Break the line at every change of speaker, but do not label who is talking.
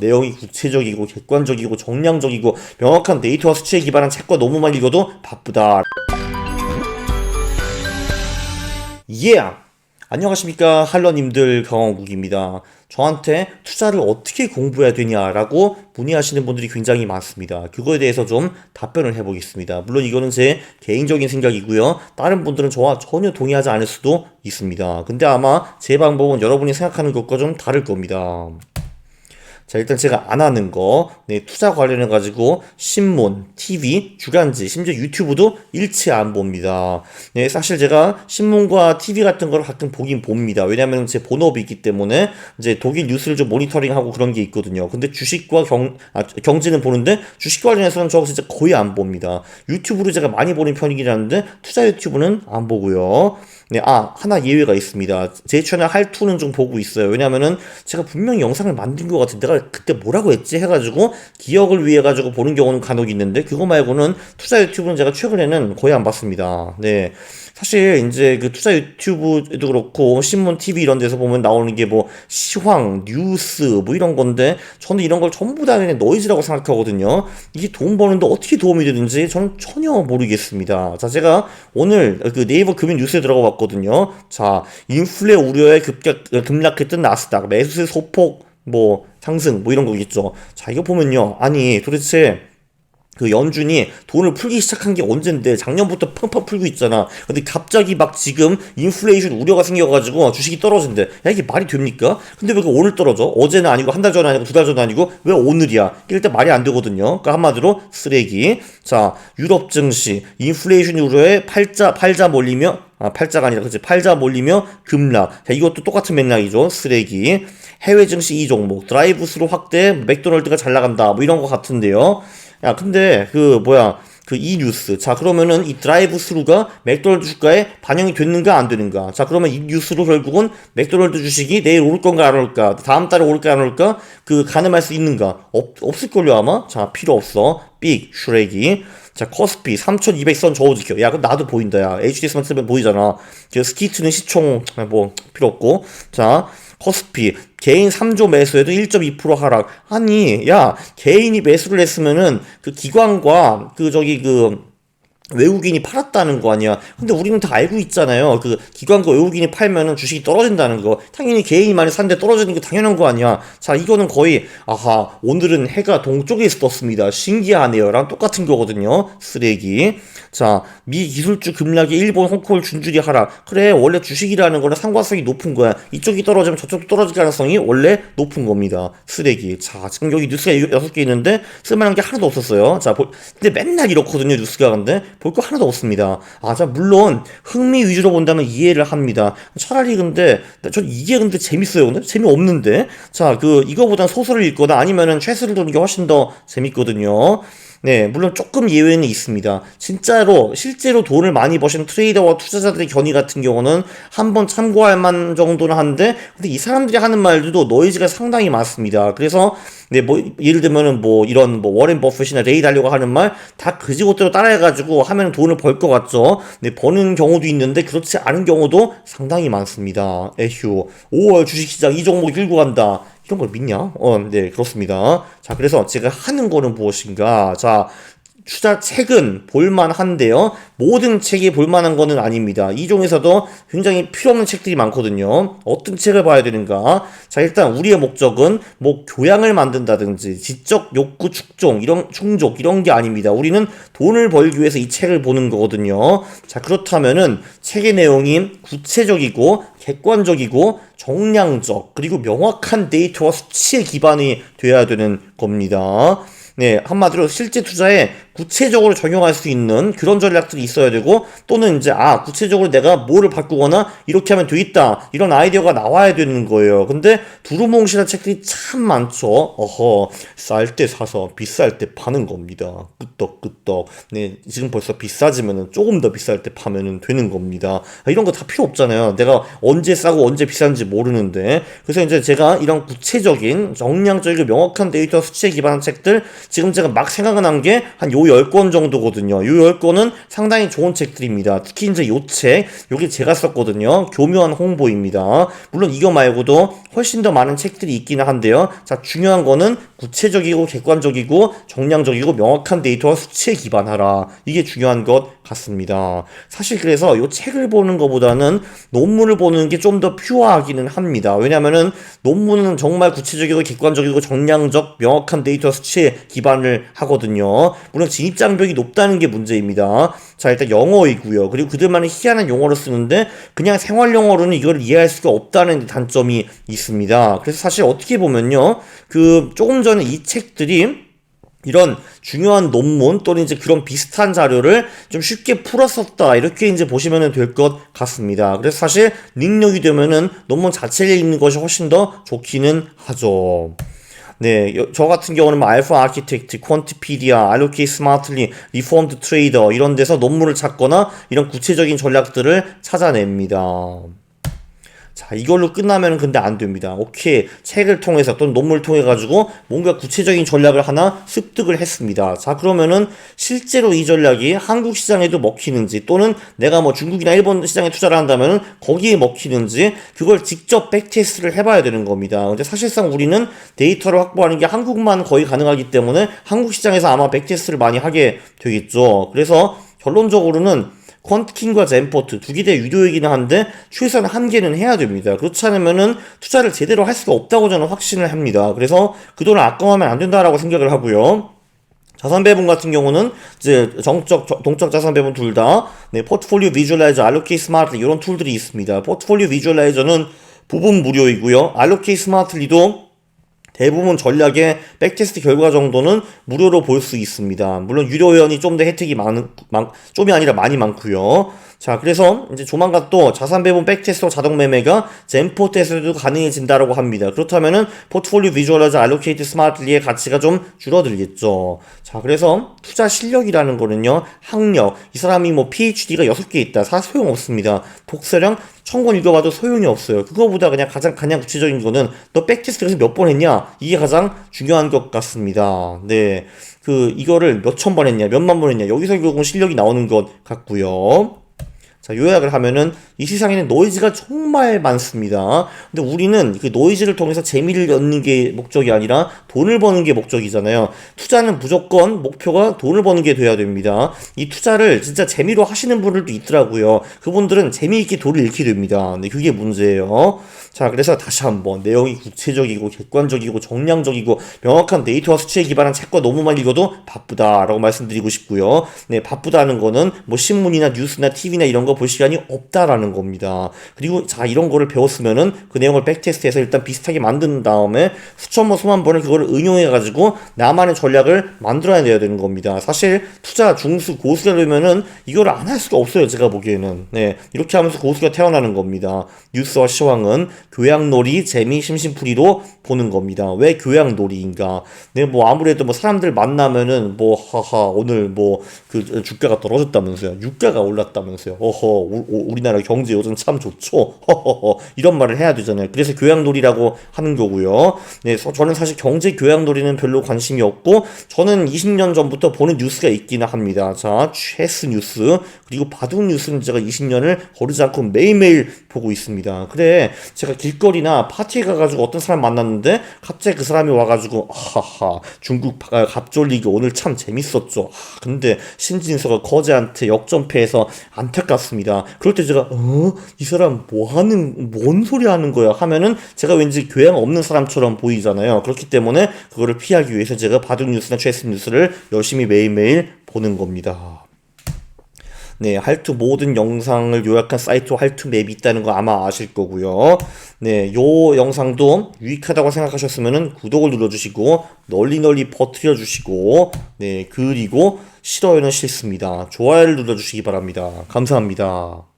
내용이 구체적이고 객관적이고 정량적이고 명확한 데이터와 수치에 기반한 책과 너무 많이 읽어도 바쁘다. 예! 안녕하십니까 할러님들 경험국입니다. 저한테 투자를 어떻게 공부해야 되냐라고 문의하시는 분들이 굉장히 많습니다. 그거에 대해서 좀 답변을 해보겠습니다. 물론 이거는 제 개인적인 생각이고요. 다른 분들은 저와 전혀 동의하지 않을 수도 있습니다. 근데 아마 제 방법은 여러분이 생각하는 것과 좀 다를 겁니다. 자, 일단 제가 안 하는 거, 네, 투자 관련해 가지고 신문, TV, 주간지, 심지어 유튜브도 일체 안 봅니다. 네, 사실 제가 신문과 TV 같은 걸 가끔 보긴 봅니다. 왜냐면 제 본업이 있기 때문에 이제 독일 뉴스를 좀 모니터링하고 그런 게 있거든요. 근데 주식과 경, 아, 경제는 보는데 주식 관련해서는 저 진짜 거의 안 봅니다. 유튜브로 제가 많이 보는 편이긴 한데 투자 유튜브는 안 보고요. 네, 아, 하나 예외가 있습니다. 제 채널 할투는 좀 보고 있어요. 왜냐면은 제가 분명히 영상을 만든 것 같은데 내가 그때 뭐라고 했지 해가지고 기억을 위해 가지고 보는 경우는 간혹 있는데 그거 말고는 투자 유튜브는 제가 최근에는 거의 안 봤습니다. 네. 사실 이제 그 투자 유튜브도 그렇고 신문 TV 이런 데서 보면 나오는 게 뭐 시황, 뉴스 뭐 이런 건데 저는 이런 걸 전부 다 그냥 노이즈라고 생각하거든요. 이게 돈 버는데 어떻게 도움이 되는지 저는 전혀 모르겠습니다. 자, 제가 오늘 그 네이버 금융 뉴스에 들어가 봤거든요. 자, 인플레 우려에 급격 급락했던 나스닥 매수세 소폭 뭐 상승 뭐 이런 거겠죠. 자, 이거 보면요. 아니, 도대체 그 연준이 돈을 풀기 시작한 게 언젠데 작년부터 팡팡 풀고 있잖아. 근데 갑자기 막 지금 인플레이션 우려가 생겨가지고 주식이 떨어진대. 야 이게 말이 됩니까? 근데 왜 오늘 떨어져? 어제는 아니고 한 달 전 아니고 두 달 전 아니고 왜 오늘이야? 일단 말이 안 되거든요. 그러니까 한마디로 쓰레기. 자 유럽 증시 인플레이션 우려에 팔자 팔자 몰리며 아 팔자가 아니라 그치 팔자 몰리며 급락. 자 이것도 똑같은 맥락이죠. 쓰레기. 해외 증시 이 종목 드라이브 스루 확대 맥도널드가 잘 나간다. 뭐 이런 거 같은데요. 야, 근데 그 뭐야? 그 이 뉴스. 자, 그러면은 이 드라이브 스루가 맥도날드 주가에 반영이 됐는가 안 되는가? 자, 그러면 이 뉴스로 결국은 맥도날드 주식이 내일 오를 건가 안 올까? 다음 달에 오를까 안 올까? 그 가늠할 수 있는가? 없 없을걸요 아마. 자, 필요 없어. 삑 슈렉이. 자, 커스피 3200선 저어 지켜. 야, 그 나도 보인다. 야, HDS만 쓰면 보이잖아. 그 스키트는 시총 뭐 필요 없고. 자, 커스피 개인 3조 매수에도 1.2% 하락. 아니, 야, 개인이 매수를 했으면은 그 기관과 그 저기 그 외국인이 팔았다는 거 아니야. 근데 우리는 다 알고 있잖아요. 그 기관과 외국인이 팔면은 주식이 떨어진다는 거. 당연히 개인이 많이 산데 떨어지는 게 당연한 거 아니야. 자, 이거는 거의 아하, 오늘은 해가 동쪽에 있었습니다. 신기하네요랑 똑같은 거거든요. 쓰레기. 자, 미 기술주 급락이 일본 홍콩을 준줄이 하락. 그래, 원래 주식이라는 거는 상관성이 높은 거야. 이쪽이 떨어지면 저쪽도 떨어질 가능성이 원래 높은 겁니다. 쓰레기. 자, 지금 여기 뉴스가 6개 있는데 쓸만한 게 하나도 없었어요. 자, 근데 맨날 이렇거든요. 뉴스가 근데. 볼 거 하나도 없습니다. 아, 자, 물론 흥미 위주로 본다면 이해를 합니다. 차라리 근데 전 이게 근데 재밌어요. 근데 재미없는데. 자, 그 이거보단 소설을 읽거나 아니면은 최수를 두는 게 훨씬 더 재밌거든요. 네, 물론 조금 예외는 있습니다. 진짜로 실제로 돈을 많이 버신 트레이더와 투자자들의 견해 같은 경우는 한번 참고할 만 정도는 한데 근데 이 사람들이 하는 말들도 노이즈가 상당히 많습니다. 그래서 네, 뭐 예를 들면은 뭐 이런 뭐 워렌 버핏이나 레이 달려가 하는 말 다 그지것대로 따라해 가지고 하면 돈을 벌 것 같죠. 네, 버는 경우도 있는데 그렇지 않은 경우도 상당히 많습니다. 에휴. 5월 주식시장 이 종목 들고 간다. 이런 걸 믿냐? 어, 네, 그렇습니다. 자, 그래서 제가 하는 거는 무엇인가? 자, 투자 책은 볼만한데요. 모든 책이 볼만한 거는 아닙니다. 이 중에서도 굉장히 필요 없는 책들이 많거든요. 어떤 책을 봐야 되는가? 자, 일단 우리의 목적은 뭐 교양을 만든다든지 지적 욕구 축종 이런 충족 이런 게 아닙니다. 우리는 돈을 벌기 위해서 이 책을 보는 거거든요. 자, 그렇다면은 책의 내용이 구체적이고 객관적이고 정량적 그리고 명확한 데이터와 수치에 기반이 돼야 되는 겁니다. 네, 한마디로 실제 투자에 구체적으로 적용할 수 있는 그런 전략들이 있어야 되고 또는 이제 아 구체적으로 내가 뭐를 바꾸거나 이렇게 하면 되겠다 이런 아이디어가 나와야 되는 거예요. 근데 두루뭉실한 책들이 참 많죠. 어허 쌀 때 사서 비쌀 때 파는 겁니다. 끄떡끄떡. 네 지금 벌써 비싸지면은 조금 더 비쌀 때 파면은 되는 겁니다. 아, 이런 거 다 필요 없잖아요. 내가 언제 싸고 언제 비싼지 모르는데 그래서 이제 제가 이런 구체적인 정량적이고 명확한 데이터 수치에 기반한 책들 지금 제가 막 생각난 게 한요 10권 정도거든요. 요 10권은 상당히 좋은 책들입니다. 특히 이제 요 책, 요게 제가 썼거든요. 교묘한 홍보입니다. 물론 이거 말고도 훨씬 더 많은 책들이 있기는 한데요. 자, 중요한 거는 구체적이고 객관적이고 정량적이고 명확한 데이터와 수치에 기반하라. 이게 중요한 것 같습니다. 사실 그래서 이 책을 보는 것보다는 논문을 보는 게 좀 더 퓨어하기는 합니다. 왜냐면은 논문은 정말 구체적이고 객관적이고 정량적 명확한 데이터 수치에 기반을 하거든요. 물론 진입 장벽이 높다는 게 문제입니다. 자, 일단 영어이고요. 그리고 그들만의 희한한 용어를 쓰는데 그냥 생활 용어로는 이걸 이해할 수가 없다는 단점이 있습니다. 그래서 사실 어떻게 보면요. 그 조금 전에 이 책들이 이런 중요한 논문 또는 이제 그런 비슷한 자료를 좀 쉽게 풀었었다 이렇게 이제 보시면 될 것 같습니다. 그래서 사실 능력이 되면은 논문 자체를 읽는 것이 훨씬 더 좋기는 하죠. 네, 여- 저 같은 경우는 뭐 알파 아키텍트, 퀀티피디아, 알로케이 스마트리, 리폼드 트레이더 이런 데서 논문을 찾거나 이런 구체적인 전략들을 찾아냅니다. 자, 이걸로 끝나면 근데 안 됩니다. 오케이. 책을 통해서 또는 논문을 통해 가지고 뭔가 구체적인 전략을 하나 습득을 했습니다. 자, 그러면은 실제로 이 전략이 한국 시장에도 먹히는지 또는 내가 뭐 중국이나 일본 시장에 투자를 한다면은 거기에 먹히는지 그걸 직접 백테스트를 해봐야 되는 겁니다. 근데 사실상 우리는 데이터를 확보하는 게 한국만 거의 가능하기 때문에 한국 시장에서 아마 백테스트를 많이 하게 되겠죠. 그래서 결론적으로는 퀀트킨과 젠포트 두개다 유료이기는 한데 최소한 한 개는 해야 됩니다. 그렇지 않으면은 투자를 제대로 할 수가 없다고 저는 확신을 합니다. 그래서 그 돈을 아까워하면 안 된다라고 생각을 하고요. 자산 배분 같은 경우는 이제 정적, 저- 동적 자산 배분 둘 다, 네, 포트폴리오 비주얼라이저, 알로케이 스마트 이런 툴들이 있습니다. 포트폴리오 비주얼라이저는 부분 무료이고요. 알로케이 스마트리도 대부분 전략의 백테스트 결과 정도는 무료로 볼 수 있습니다. 물론 유료 회원이 좀 더 혜택이 많은, 많, 좀이 아니라 많이 많고요. 자, 그래서 이제 조만간 또 자산 배분 백테스트 자동 매매가 젠포트에서도 가능해진다라고 합니다. 그렇다면은 포트폴리오 비주얼라이저 알로케이트 스마트리의 가치가 좀 줄어들겠죠. 자, 그래서 투자 실력이라는 거는요, 학력, 이 사람이 뭐 PhD가 6개 있다. 사 소용없습니다. 독서량 천권 읽어봐도 소용이 없어요. 그거보다 그냥 가장 가장 구체적인 거는 너 백테스트에서 몇 번 했냐? 이게 가장 중요한 것 같습니다. 네. 그 이거를 몇 천 번 했냐? 몇만 번 했냐? 여기서 결국은 실력이 나오는 것 같고요. 자, 요약을 하면은 이 세상에는 노이즈가 정말 많습니다. 근데 우리는 그 노이즈를 통해서 재미를 얻는 게 목적이 아니라 돈을 버는 게 목적이잖아요. 투자는 무조건 목표가 돈을 버는 게 돼야 됩니다. 이 투자를 진짜 재미로 하시는 분들도 있더라고요. 그분들은 재미있게 돈을 잃게 됩니다. 근데 그게 문제예요. 자, 그래서 다시 한번 내용이 구체적이고 객관적이고 정량적이고 명확한 데이터와 수치에 기반한 책과 논문만 읽어도 바쁘다라고 말씀드리고 싶고요. 네, 바쁘다는 거는 뭐 신문이나 뉴스나 TV나 이런 거볼 시간이 없다라는 겁니다. 그리고 자, 이런 거를 배웠으면은 그 내용을 백테스트해서 일단 비슷하게 만든 다음에 수천 번, 수만 번을 그거를 응용해 가지고 나만의 전략을 만들어내야 되는 겁니다. 사실 투자 중수 고수가 되면은 이거를 안할 수가 없어요. 제가 보기에는. 네. 이렇게 하면서 고수가 태어나는 겁니다. 뉴스와 시황은 교양놀이, 재미, 심심풀이로 보는 겁니다. 왜 교양놀이인가? 네, 뭐 아무래도 뭐 사람들 만나면은 뭐 하하 오늘 뭐 그 주가가 떨어졌다면서요. 유가가 올랐다면서요. 어허 우, 우- 우리나라 경제 요즘 참 좋죠. 허허허 이런 말을 해야 되잖아요. 그래서 교양놀이라고 하는 거고요. 네, 서- 저는 사실 경제 교양놀이는 별로 관심이 없고 저는 20년 전부터 보는 뉴스가 있기는 합니다. 자, 최스 뉴스 그리고 바둑 뉴스는 제가 20년을 거르지 않고 매일매일 보고 있습니다. 그래 제가 길거리나 파티에 가가지고 어떤 사람 만났는데 갑자기 그 사람이 와가지고 하하 중국 가- 갑돌리기 오늘 참 재밌었죠. 아, 근데 신진서가 거제한테 역전패해서 안타깝 습니다. 그럴 때 제가 어? 이 사람 뭐 하는 뭔 소리 하는 거야 하면은 제가 왠지 교양 없는 사람처럼 보이잖아요. 그렇기 때문에 그거를 피하기 위해서 제가 바둑 뉴스나 최스 뉴스를 열심히 매일매일 보는 겁니다. 네, 할투 모든 영상을 요약한 사이트 할투 맵이 있다는 거 아마 아실 거고요. 네, 요 영상도 유익하다고 생각하셨으면 구독을 눌러주시고 널리 널리 퍼뜨려 주시고 네, 그리고 싫어요는 싫습니다. 좋아요를 눌러주시기 바랍니다. 감사합니다.